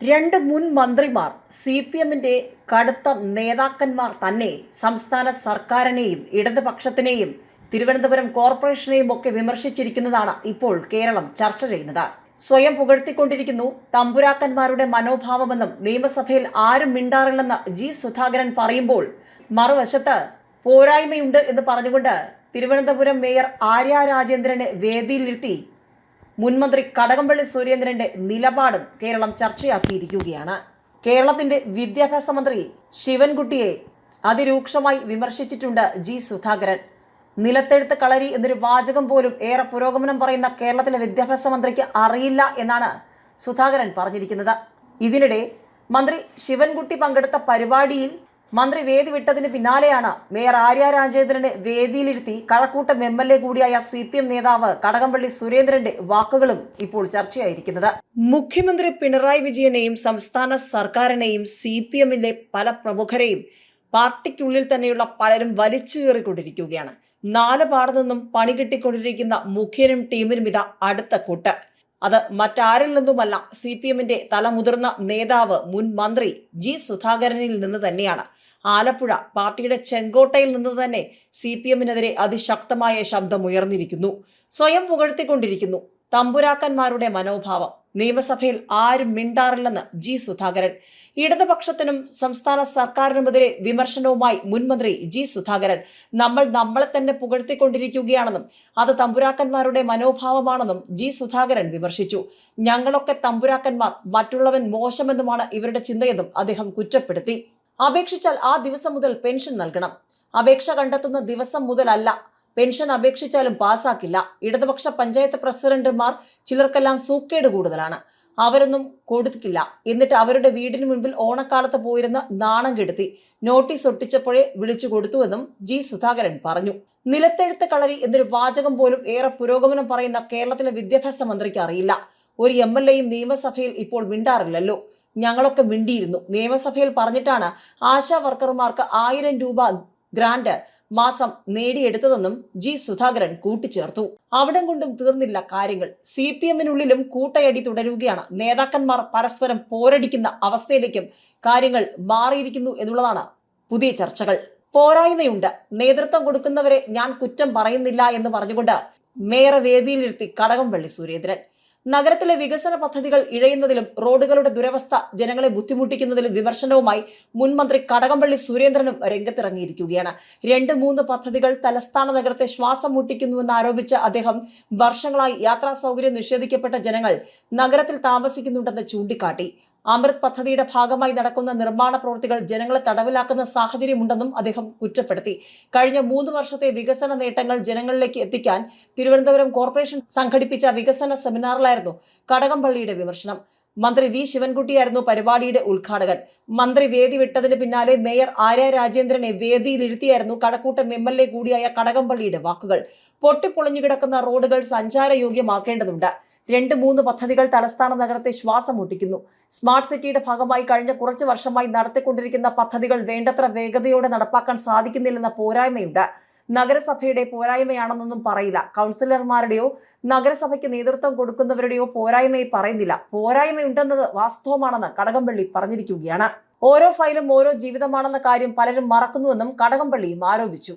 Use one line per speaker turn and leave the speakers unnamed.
രണ്ട് മുൻ മന്ത്രിമാർ സി പി എമ്മിന്റെ കടുത്ത നേതാക്കന്മാർ തന്നെ സംസ്ഥാന സർക്കാരിനെയും ഇടതുപക്ഷത്തിനെയും തിരുവനന്തപുരം കോർപ്പറേഷനെയും ഒക്കെ വിമർശിച്ചിരിക്കുന്നതാണ് ഇപ്പോൾ കേരളം ചർച്ച ചെയ്യുന്നത്. സ്വയം പുകഴ്ത്തിക്കൊണ്ടിരിക്കുന്നു തമ്പുരാക്കന്മാരുടെ മനോഭാവമെന്നും നിയമസഭയിൽ ആരും മിണ്ടാറില്ലെന്ന് ജി സുധാകരൻ പറയുമ്പോൾ മറുവശത്ത് പോരായ്മയുണ്ട് എന്ന് പറഞ്ഞുകൊണ്ട് തിരുവനന്തപുരം മേയർ ആര്യ രാജേന്ദ്രനെ വേദിയിലിരുത്തി മുൻമന്ത്രി കടകംപള്ളി സുരേന്ദ്രന്റെ നിലപാടും കേരളം ചർച്ചയാക്കിയിരിക്കുകയാണ്. കേരളത്തിന്റെ വിദ്യാഭ്യാസ മന്ത്രി ശിവൻകുട്ടിയെ അതിരൂക്ഷമായി വിമർശിച്ചിട്ടുണ്ട് ജി സുധാകരൻ. നിലത്തെഴുത്ത് കളരി എന്നൊരു വാചകം പോലും ഏറെ പുരോഗമനം പറയുന്ന കേരളത്തിലെ വിദ്യാഭ്യാസ മന്ത്രിക്ക് അറിയില്ല എന്നാണ് സുധാകരൻ പറഞ്ഞിരിക്കുന്നത്. ഇതിനിടെ മന്ത്രി ശിവൻകുട്ടി പങ്കെടുത്ത പരിപാടിയിൽ മന്ത്രി വേദി വിട്ടതിന് പിന്നാലെയാണ് മേയർ ആര്യ രാജേന്ദ്രനെ വേദിയിലിരുത്തി കഴക്കൂട്ടം എം എൽ എ കൂടിയായ സി പി എം നേതാവ് കടകംപള്ളി സുരേന്ദ്രന്റെ വാക്കുകളും ഇപ്പോൾ ചർച്ചയായിരിക്കുന്നത്. മുഖ്യമന്ത്രി പിണറായി വിജയനെയും സംസ്ഥാന സർക്കാരിനെയും സി പി എമ്മിലെ പല പ്രമുഖരെയും പാർട്ടിക്കുള്ളിൽ തന്നെയുള്ള പലരും വലിച്ചു കയറിക്കൊണ്ടിരിക്കുകയാണ്. നാല് പാടു നിന്നും പണി കിട്ടിക്കൊണ്ടിരിക്കുന്ന മുഖ്യനും ടീമിനും ഇതാ അടുത്ത കൂട്ട്. അത് മറ്റാരിൽ നിന്നുമല്ല സി പി എമ്മിന്റെ തലമുതിർന്ന നേതാവ് മുൻ മന്ത്രി ജി സുധാകരനിൽ നിന്ന് തന്നെയാണ്. ആലപ്പുഴ പാർട്ടിയുടെ ചെങ്കോട്ടയിൽ നിന്ന് തന്നെ സി പി എമ്മിനെതിരെ അതിശക്തമായ ശബ്ദമുയർന്നിരിക്കുന്നു സ്വയം പുകഴ്ത്തിക്കൊണ്ടിരിക്കുന്നു. തമ്പുരാക്കന്മാരുടെ മനോഭാവം. നിയമസഭയിൽ ആരും മിണ്ടാറില്ലെന്ന് ജി സുധാകരൻ. ഇടതുപക്ഷത്തിനും സംസ്ഥാന സർക്കാരിനുമെതിരെ വിമർശനവുമായി മുൻമന്ത്രി ജി സുധാകരൻ. നമ്മൾ നമ്മളെ തന്നെ പുകഴ്ത്തിക്കൊണ്ടിരിക്കുകയാണെന്നും അത് തമ്പുരാക്കന്മാരുടെ മനോഭാവമാണെന്നും ജി സുധാകരൻ വിമർശിച്ചു. ഞങ്ങളൊക്കെ തമ്പുരാക്കന്മാർ മറ്റുള്ളവൻ മോശമെന്നുമാണ് ഇവരുടെ ചിന്തയെന്നും അദ്ദേഹം കുറ്റപ്പെടുത്തി. അപേക്ഷിച്ചാൽ ആ ദിവസം മുതൽ പെൻഷൻ നൽകണം. അപേക്ഷ കണ്ടെത്തുന്ന ദിവസം മുതലല്ല. പെൻഷൻ അപേക്ഷിച്ചാലും പാസാക്കില്ല. ഇടതുപക്ഷ പഞ്ചായത്ത് പ്രസിഡന്റുമാർ ചിലർക്കെല്ലാം സൂക്കേട് കൂടുതലാണ്. അവരൊന്നും കൊടുക്കില്ല. എന്നിട്ട് അവരുടെ വീടിന് മുൻപിൽ ഓണക്കാലത്ത് പോയിരുന്ന് നാണം കെടുത്തി നോട്ടീസ് ഒട്ടിച്ചപ്പോഴേ വിളിച്ചു കൊടുത്തുവെന്നും ജി സുധാകരൻ പറഞ്ഞു. നിലത്തെഴുത്ത് കളരി എന്നൊരു വാചകം പോലും ഏറെ പുരോഗമനം പറയുന്ന കേരളത്തിലെ വിദ്യാഭ്യാസ മന്ത്രിക്ക് അറിയില്ല. ഒരു എം എൽ എയും നിയമസഭയിൽ ഇപ്പോൾ മിണ്ടാറില്ലല്ലോ. ഞങ്ങളൊക്കെ മിണ്ടിയിരുന്നു. നിയമസഭയിൽ പറഞ്ഞിട്ടാണ് ആശാ വർക്കർമാർക്ക് ആയിരം രൂപ ഗ്രാന്റ് മാസം നേടിയെടുത്തതെന്നും ജി സുധാകരൻ കൂട്ടിച്ചേർത്തു. അവിടം കൊണ്ടും തീർന്നില്ല കാര്യങ്ങൾ. സി പി എമ്മിനുള്ളിലും കൂട്ടയടി തുടരുകയാണ്. നേതാക്കന്മാർ പരസ്പരം പോരടിക്കുന്ന അവസ്ഥയിലേക്കും കാര്യങ്ങൾ മാറിയിരിക്കുന്നു എന്നുള്ളതാണ് പുതിയ ചർച്ചകൾ. പോരായ്മയുണ്ട്. നേതൃത്വം കൊടുക്കുന്നവരെ ഞാൻ കുറ്റം പറയുന്നില്ല എന്ന് പറഞ്ഞുകൊണ്ട് മേയർ വേദിയിലിരുത്തി കടകംപള്ളി സുരേന്ദ്രൻ. നഗരത്തിലെ വികസന പദ്ധതികൾ ഇഴയുന്നതിലും റോഡുകളുടെ ദുരവസ്ഥ ജനങ്ങളെ ബുദ്ധിമുട്ടിക്കുന്നതിലും വിമർശനവുമായി മുൻമന്ത്രി കടകംപള്ളി സുരേന്ദ്രനും രംഗത്തിറങ്ങിയിരിക്കുകയാണ്. രണ്ട് മൂന്ന് പദ്ധതികൾ തലസ്ഥാന നഗരത്തെ ശ്വാസം മുട്ടിക്കുന്നുവെന്ന് ആരോപിച്ച അദ്ദേഹം വർഷങ്ങളായി യാത്രാ സൗകര്യം നിഷേധിക്കപ്പെട്ട ജനങ്ങൾ നഗരത്തിൽ താമസിക്കുന്നുണ്ടെന്ന് ചൂണ്ടിക്കാട്ടി. അമൃത് പദ്ധതിയുടെ ഭാഗമായി നടക്കുന്ന നിർമ്മാണ പ്രവൃത്തികൾ ജനങ്ങളെ തടവിലാക്കുന്ന സാഹചര്യമുണ്ടെന്നും അദ്ദേഹം കുറ്റപ്പെടുത്തി. കഴിഞ്ഞ മൂന്ന് വർഷത്തെ വികസന നേട്ടങ്ങൾ ജനങ്ങളിലേക്ക് എത്തിക്കാൻ തിരുവനന്തപുരം കോർപ്പറേഷൻ സംഘടിപ്പിച്ച വികസന സെമിനാറിലായിരുന്നു കടകംപള്ളിയുടെ വിമർശനം. മന്ത്രി വി. ശിവൻകുട്ടിയായിരുന്നു പരിപാടിയുടെ ഉദ്ഘാടകൻ. മന്ത്രി വേദി വിട്ടതിന് പിന്നാലെ മേയർ ആര്യ രാജേന്ദ്രനെ വേദിയിലിരുത്തിയായിരുന്നു കടക്കൂട്ടം എം എൽ എ കൂടിയായ കടകംപള്ളിയുടെ വാക്കുകൾ. പൊട്ടിപ്പൊളിഞ്ഞു കിടക്കുന്ന റോഡുകൾ സഞ്ചാരയോഗ്യമാക്കേണ്ടതുണ്ട്. രണ്ട് മൂന്ന് പദ്ധതികൾ തലസ്ഥാന നഗരത്തെ ശ്വാസം മുട്ടിക്കുന്നു. സ്മാർട്ട് സിറ്റിയുടെ ഭാഗമായി കഴിഞ്ഞ കുറച്ച് വർഷമായി നടത്തിക്കൊണ്ടിരിക്കുന്ന പദ്ധതികൾ വേണ്ടത്ര വേഗതയോടെ നടപ്പാക്കാൻ സാധിക്കുന്നില്ലെന്ന പോരായ്മയുണ്ട്. നഗരസഭയുടെ പോരായ്മയാണെന്നൊന്നും പറയില്ല. കൗൺസിലർമാരുടെയോ നഗരസഭയ്ക്ക് നേതൃത്വം കൊടുക്കുന്നവരുടെയോ പോരായ്മയെ പറയുന്നില്ല. പോരായ്മയുണ്ടെന്നത് വാസ്തവമാണെന്ന് കടകംപള്ളി പറഞ്ഞിരിക്കുകയാണ്. ഓരോ ഫയലും ഓരോ ജീവിതമാണെന്ന കാര്യം പലരും മറക്കുന്നുവെന്നും കടകംപള്ളിയും ആരോപിച്ചു.